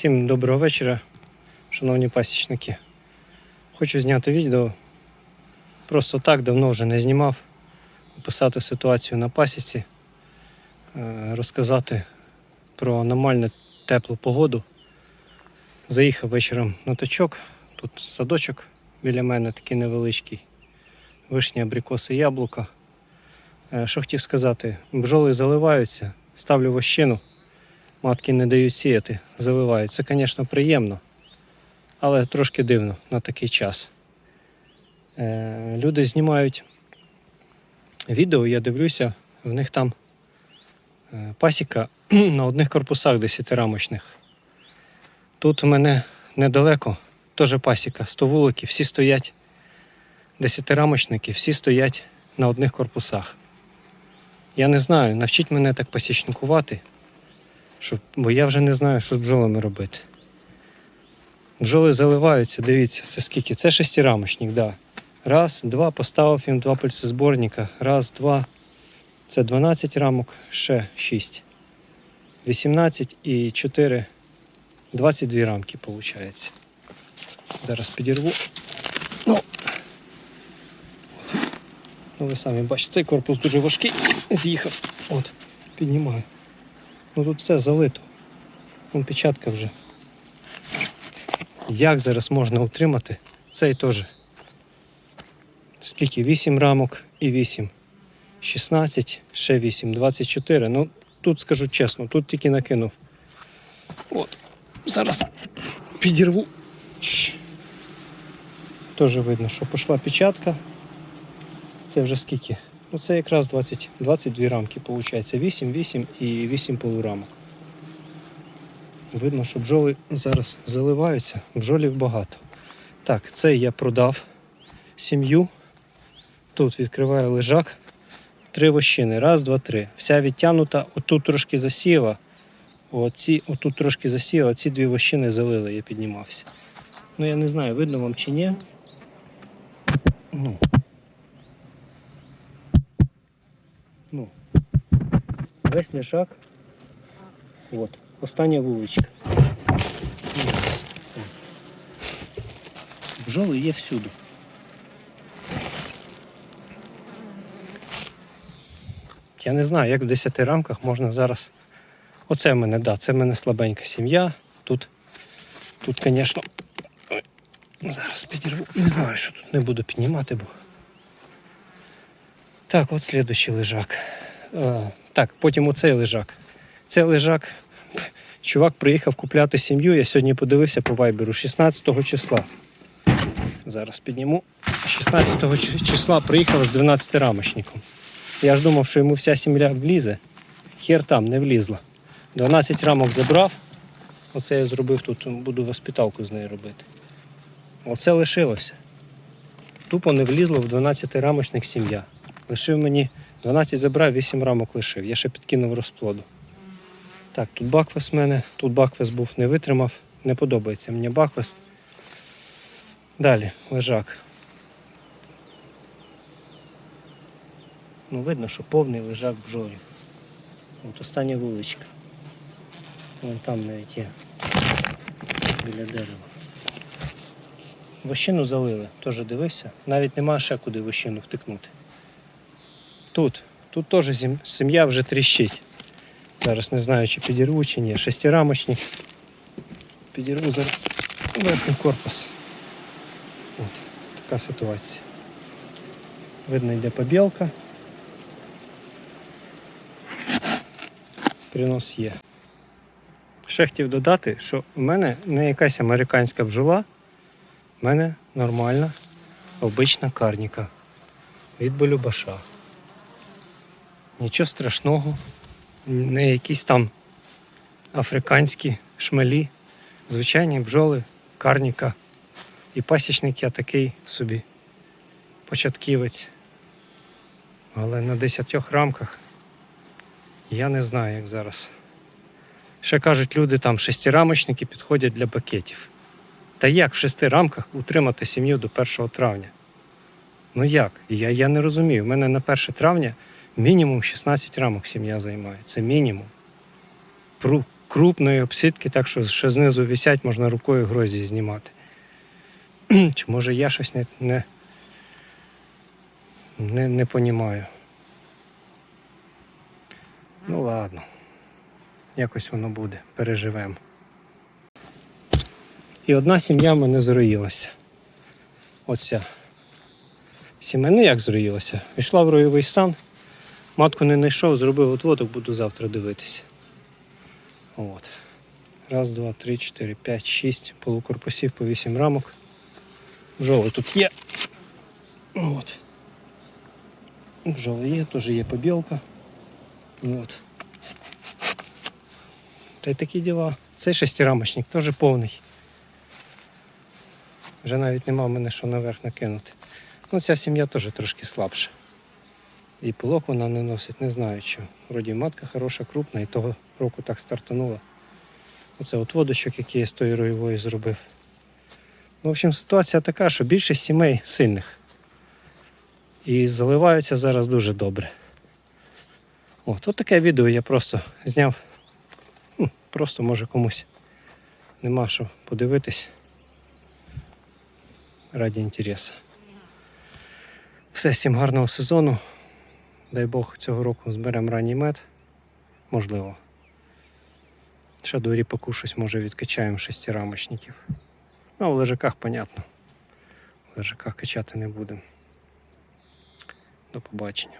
Всім доброго вечора, шановні пасічники. Хочу зняти відео. Просто так давно вже не знімав. Описати ситуацію на пасіці, е, розказати про аномально теплу погоду. Заїхав вечором на точок. Тут садочок біля мене такий невеличкий. Вишні, абрикоси, яблука. Е, Що хотів сказати, бджоли заливаються, ставлю вощину, матки не дають сіяти, заливають. Це, звісно, приємно, але трошки дивно на такий час. Е, Люди знімають відео, я дивлюся, в них там е, пасіка на одних корпусах десятирамочних. Тут в мене недалеко теж пасіка, 100 вуликів, всі стоять, десятирамочники, всі стоять на одних корпусах. Я не знаю, навчіть мене так пасічникувати, щоб, бо я вже не знаю, що з бджолами робити. Бджоли заливаються, дивіться, це скільки. Це шестирамочник, да. Раз, два, поставив їм два пальцезборника. Раз, два. Це 12 рамок, ще 6. 18 і 4. 22 рамки виходить. Зараз підірву. Ну, Ну, ви самі бачите, цей корпус дуже важкий. З'їхав. От, піднімаю. Ну тут все залито. Вон печатка вже. Як зараз можна утримати? Цей теж. Скільки? 8 рамок і 8. 16, ще 8, 24. Ну, тут скажу чесно, тут тільки накинув. От. Зараз підірву. Теж видно, що пішла печатка. Це вже скільки? Ну це якраз 20, 22 рамки виходить. 8, 8 і 8 полурамок. Видно, що бджоли зараз заливаються, бджолів багато. Так, це я продав сім'ю. Тут відкриваю лежак. Три вощини. Раз, два, три. Вся відтягнута, отут трошки засіяла. Оці, отут трошки засіяла, ці дві вощини залили, я піднімався. Ну я не знаю, видно вам чи ні. Ну, Ну, весь лежак. От, остання вуличка. От. Бджоли є всюди. Я не знаю, як в 10 рамках можна зараз. Оце в мене, да, це в мене слабенька сім'я. Тут, тут, звісно, зараз підірву. Не знаю, що тут не буду піднімати, бо. Так, от слідущий лежак. Е, так, потім оцей лежак. Цей лежак. Чувак приїхав купляти сім'ю. Я сьогодні подивився по вайберу 16 числа. Зараз підніму. 16 ч- числа приїхав з 12 рамочником. Я ж думав, що йому вся сім'я влізе. Хер там не влізла. 12 рамок забрав. Оце я зробив тут, буду воспиталку з нею робити. Оце лишилося. Тупо не влізло в 12 рамочник сім'я. Лишив мені 12 забрав, 8 рамок лишив. Я ще підкинув розплоду. Так, тут баквест в мене, тут баквест був, не витримав, не подобається мені баквест. Далі, лежак. Ну, видно, що повний лежак бджолів. От остання вуличка. Вон там навіть є. Біля дерева. Вощину залили, теж дивився. Навіть нема ще куди вощину втикнути. Тут. Тут теж сім'я вже тріщить. Зараз не знаю, чи підірву, чи ні. Шестирамочник. Підірву зараз верхній корпус. От, така ситуація. Видно, йде побілка. Принос є. Ще хотів додати, що в мене не якась американська бджола, в мене нормальна, обична карніка від болюбаша. Нічого страшного, не якісь там африканські шмелі, звичайні бджоли, карніка. І пасічник я такий собі початківець. Але на 10 рамках я не знаю, як зараз. Ще кажуть, люди там шестирамочники підходять для пакетів. Та як в шести рамках утримати сім'ю до 1 травня? Ну як? Я, я не розумію. У мене на 1 травня мінімум 16 рамок сім'я займає. Це мінімум. Крупної обсидки, так що ще знизу висять, можна рукою грозі знімати. Чи може я щось не, не, не, не понімаю. Ну ладно. Якось воно буде, переживемо. І одна сім'я мене зроїлася. Оця. Сім'я не як зроїлася. Пішла в ройовий стан, матку не знайшов, зробив отводок, буду завтра дивитися. От. Раз, два, три, чотири, п'ять, шість полукорпусів по вісім рамок. Бджоли тут є. От. Бджоли є, теж є побілка. От. Та й такі діла. Цей шестирамочник теж повний. Вже навіть нема в мене що наверх накинути. Ну, ця сім'я теж трошки слабша. І пилок вона не носить, не знаю що. Вроді матка хороша, крупна, і того року так стартанула. Оце от водочок, який я з тої роєвої зробив. Ну, в общем, ситуація така, що більшість сімей сильних. І заливаються зараз дуже добре. От, от таке відео я просто зняв. Просто може комусь нема що подивитись. Раді інтересу. Все, всім гарного сезону. Дай Бог цього року зберемо ранній мед. Можливо. Ще до ріпаку щось може відкачаємо шестирамочників. Ну, а в лежаках, понятно. В лежаках качати не будемо. До побачення.